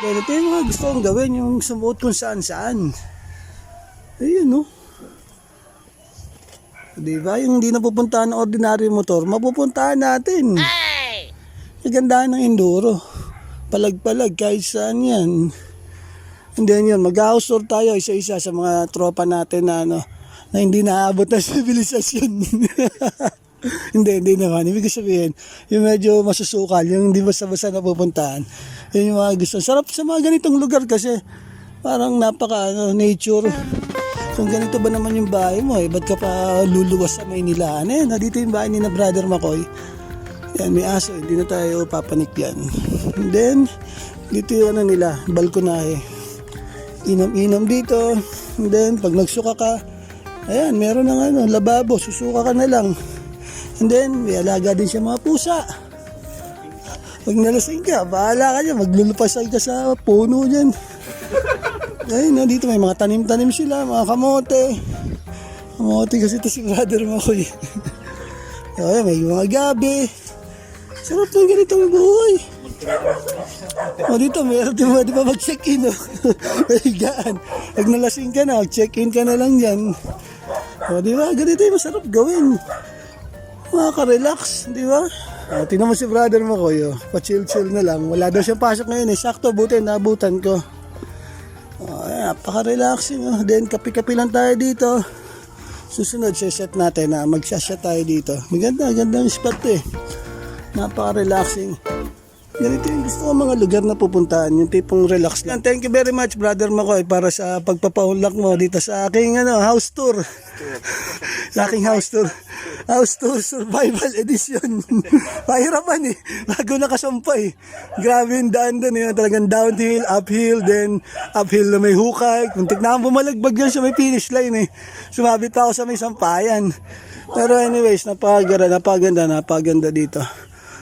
Ito yung mga gusto kong gawin, yung sumuot kung saan saan. Ayun, no? Di ba? Yung hindi napupuntahan ng ordinary motor, mapupuntahan natin. Kagandahan ng enduro. Palag-palag, kahit saan yan. And then yun, mag-house tour tayo isa-isa sa mga tropa natin na ano, na hindi naabot ng sibilisasyon. hindi, hindi naman. Ibig sabihin, yung medyo masusukal, yung hindi basta-basta napupuntahan. Yun yung mga gusto. Sarap sa mga ganitong lugar kasi parang napaka ano, nature. Kung ganito ba naman yung bahay mo, eh, ba't ka pa luluwas sa Maynila? Ano yan, dito yung bahay ni na Brother Makoy. Yan, may aso, hindi na tayo papanik yan. And then, dito yung ano nila, balkonahe. Inom-inom dito. And then, pag nagsuka ka, ayan, meron ng ano, lababo, susuka ka na lang. And then, may alaga din siya mga pusa. Pag nalasing ka, bahala ka dyan, maglulupasan ka sa puno dyan. Ayun, no, dito may mga tanim-tanim sila, mga kamote. Kamote kasi ito si brother mo ko eh. May mga gabi. Sarap ng ganitong buhay. O dito, meron din di ba mag-check-in, no? May higaan. Pag nalasing ka na, check-in ka na lang yan. O di ba, ganito yung masarap gawin. Makaka-relax, di ba? O, tingnan mo si brother mo ko, yo. Pa-chill-chill na lang. Wala daw siyang pasok ngayon eh. Sakto, buti, nabutan ko. O, ayan, napaka-relaxing. Oh. Then, kapi-kapi lang tayo dito. Susunod, set natin na magsasya tayo dito. Maganda, gandang spot to eh. Napaka-relaxing. Ganito yung gusto ko mga lugar na pupuntahan, yung tipong relax lang. Thank you very much, Brother Makoy, para sa pagpapaunlak mo dito sa aking ano, house tour. sa aking house tour. House tour survival edition. Pahirapan eh. Bago nakasampay. Grabe yung daan doon. Yun, talagang downhill, uphill, then uphill na may hukay. Kung tignan mo bumalagbag yan sa may finish line eh. Sumabit ako sa may sampayan. Pero anyways, napaganda, napaganda, napaganda dito.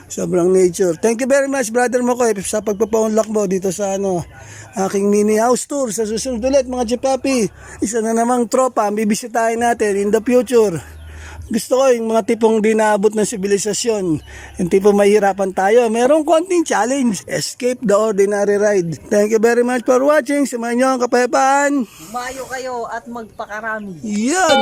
Sobrang nature. Thank you very much, brother mo ko, sa pagpapaunlak mo dito sa ano, aking mini house tour. Sa susunod ulit, mga Jipapi, isa na namang tropa, ang bibisitahin natin in the future. Gusto ko yung mga tipong di naabot ng sibilisasyon. Yung tipong mahirapan tayo. Merong konting challenge. Escape the ordinary ride. Thank you very much for watching. Samahan nyo ang kapayapaan. Mayo kayo at magpakarami. Yan!